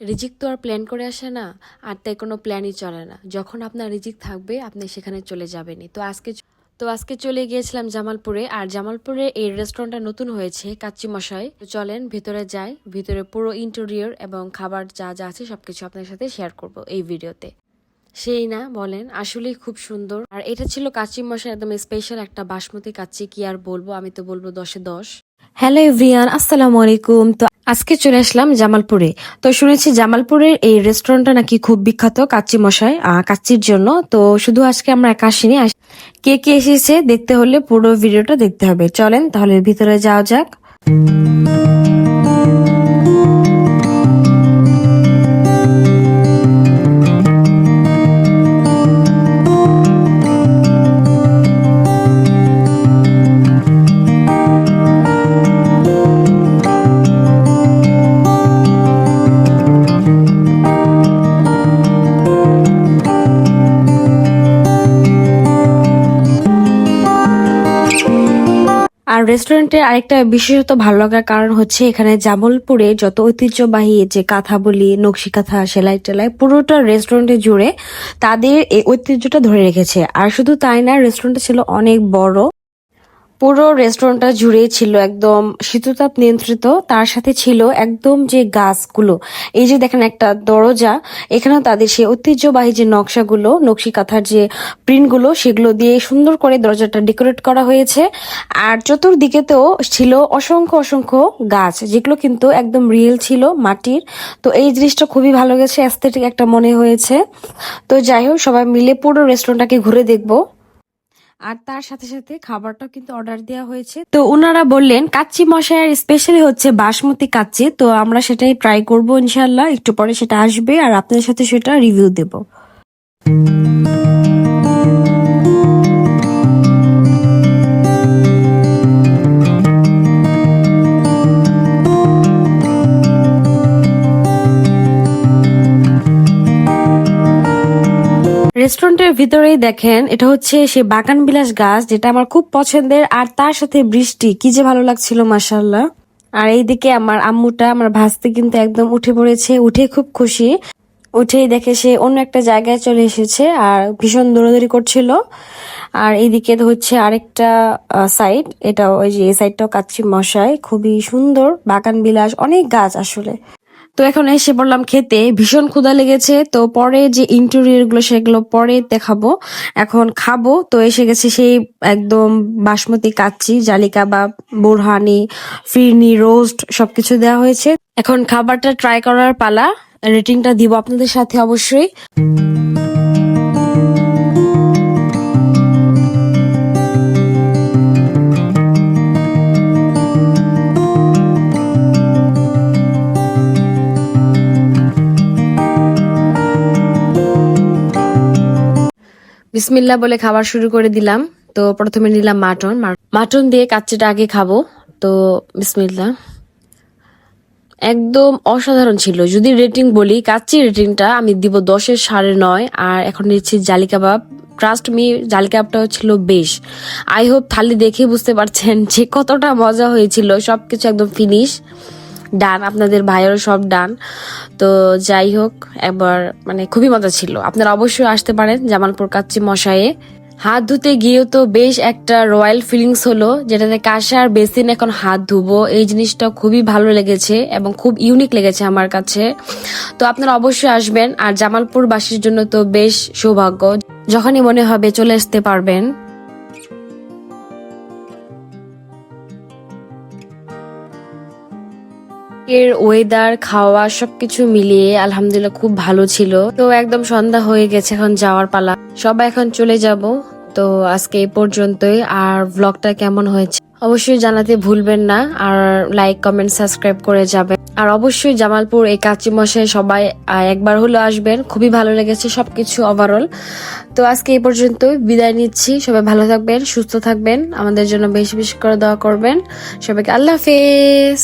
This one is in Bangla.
রিজিক তো আর প্ল্যান করে আসে না, আর তাই কোনো প্ল্যানই চলে না। যখন আপনার রিজিক থাকবে, আপনি সেখানে চলে যাবেনই। তো আজকে তো আজকে চলে গিয়েছিলাম জামালপুরে, আর জামালপুরে এই রেস্টুরেন্টটা নতুন হয়েছে, কাচ্চি মশাই। তো চলেন, ভিতরে যাই, ভিতরে পুরো ইন্টেরিয়র এবং খাবার যা যা আছে সবকিছু আপনার সাথে শেয়ার করব এই ভিডিওতে। সেই না, বলেন, আসলেই খুব সুন্দর। আর এটা ছিল কাচ্চি মশাই, একদম স্পেশাল একটা বাসমতি কাচ্চি, কি আর বলব, আমি তো বলব দশে দশ। হ্যালো এভরিয়ান আসসালামু আলাইকুম। তো আজকে চলে আসলাম জামালপুরে। তো শুনেছি জামালপুরের এই রেস্টুরেন্টটা নাকি খুব বিখ্যাত কাচ্চি মশাই কাচ্চির জন্য। তো শুধু আজকে আমরা একা আসিনি, আস- কে কে এসেছে দেখতে হলে পুরো ভিডিওটা দেখতে হবে। চলেন তাহলে ভিতরে যাওয়া যাক। আর রেস্টুরেন্টের আরেকটা বিশেষত ভালো লাগার কারণ হচ্ছে এখানে জামলপুরে যত ঐতিহ্যবাহী যে কাঁথা বলি নকশি কাঁথা সেলাই টেলাই পুরোটা রেস্টুরেন্টে জুড়ে তাদের এই ঐতিহ্যটা ধরে রেখেছে। আর শুধু তাই না রেস্টুরেন্টটা ছিল অনেক বড়। পুরো রেস্টুরেন্টটা জুড়ে ছিল একদম শীততাপ নিয়ন্ত্রিত। তার সাথে ছিল একদম যে গাছগুলো। এই যে দেখেন একটা দরজা, এখানেও তাদের সেই ঐতিহ্যবাহী যে নকশাগুলো নকশি কাঁথার যে প্রিন্টগুলো, সেগুলো দিয়ে সুন্দর করে দরজাটা ডেকোরেট করা হয়েছে। আর চতুর্দিকেতেও ছিল অসংখ্য অসংখ্য গাছ, যেগুলো কিন্তু একদম রিয়েল ছিল মাটির। তো এই জিনিসটা খুবই ভালো গেছে অ্যাস্থেটিক একটা মনে হয়েছে। তো যাই হোক, সবাই মিলে পুরো রেস্টুরেন্টটাকে ঘুরে দেখব। আর তার সাথে সাথে খাবারটাও কিন্তু অর্ডার দেওয়া হয়েছে। তো ওনারা বললেন, কাচ্চি মশাইয়ের স্পেশালি হচ্ছে বাসমতি কাচ্চি। তো আমরা সেটাই ট্রাই করব ইনশাল্লাহ। একটু পরে সেটা আসবে আর আপনাদের সাথে সেটা রিভিউ দেব। রেস্টুরেন্টের ভিতরেই দেখেন, এটা হচ্ছে সে বাগান বিলাস গাছ, যেটা আমার খুব পছন্দের, আর তার সাথে বৃষ্টি, কি যে ভালো লাগছিল মাসাল্লাহ আর এইদিকে আমার আম্মুটা, আমার ভাসতে কিন্তু একদম উঠে পড়েছে, উঠে খুব খুশি। উঠেই দেখে সে অন্য একটা জায়গায় চলে এসেছে, আর ভীষণ দৌড়াদৌড়ি করছিল। আর এইদিকে হচ্ছে আরেকটা সাইড এটা ওই যে এই সাইডটাও কাচ্চি মশাই, খুবই সুন্দর বাগান বিলাস অনেক গাছ আসলে। তো এখন এসে পড়লাম খেতে। ভীষণ ক্ষুদা লেগেছে। তো পরে যে ইন্টেরিয়রগুলো, সেগুলো পরে দেখাবো। এখন খাব। তো এসে গেছে সেই একদম বাসমতি কাচ্চি জালি কাবাব বোরহানি, ফিরনি রোস্ট সবকিছু দেওয়া হয়েছে। এখন খাবারটা ট্রাই করার পালা। রেটিংটা দিব আপনাদের সাথে অবশ্যই। বিসমিল্লা বলে খাবার শুরু করে দিলাম। তো প্রথমে নিলাম মাটন। মাটন দিয়ে কাচ্চিটা আগে খাব। তো বিসমিল্লা। একদম অসাধারণ ছিল। যদি রেটিং বলি, কাচ্চি রেটিংটা আমি দিব দশের সাড়ে নয়, আর এখন নিচ্ছি জালি কাবাব। ট্রাস্ট মি জালি কাবাবটাও ছিল বেশ। আই হোপ থালি দেখে বুঝতে পারছেন যে কতটা মজা হয়েছিল। সবকিছু একদম ফিনিশ ডান, আপনাদের ভাইয়েরও সব ডান। তো যাই হোক এবার মানে খুবই মজা ছিল। আপনারা অবশ্যই আসতে পারেন জামালপুর কাচ্চি মশাইয়ে। হাত ধুতে গিয়েও তো বেশ একটা রয়্যাল ফিলিংস হলো, যেটাতে কাঁসার বেসিন এখন হাত ধুবো। এই জিনিসটা খুবই ভালো লেগেছে এবং খুব ইউনিক লেগেছে আমার কাছে। তো আপনারা অবশ্যই আসবেন। আর জামালপুর বাসীর জন্য তো বেশ সৌভাগ্য। যখনই মনে হবে চলে আসতে পারবেন। এর ওয়েদার খাওয়া, সবকিছু মিলিয়ে আলহামদুলিল্লাহ খুব ভালো ছিল। তো একদম সন্ধ্যা হয়ে গেছে এখন যাওয়ার পালা। সবাই এখন চলে যাব। তো আজকে এই পর্যন্তই। আর ব্লগটা কেমন হয়েছে অবশ্যই জানাতে ভুলবেন না। আর লাইক কমেন্ট সাবস্ক্রাইব করে যাবেন। আর অবশ্যই জামালপুর এই কাচি মশাই সবাই একবার হলো আসবেন। খুবই ভালো লেগেছে সবকিছু ওভারঅল তো আজকে এই পর্যন্তই। বিদায় নিচ্ছি। সবাই ভালো থাকবেন, সুস্থ থাকবেন। আমাদের জন্য বেশি বেশি করে দোয়া করবেন। সবাইকে আল্লাহ হাফেজ।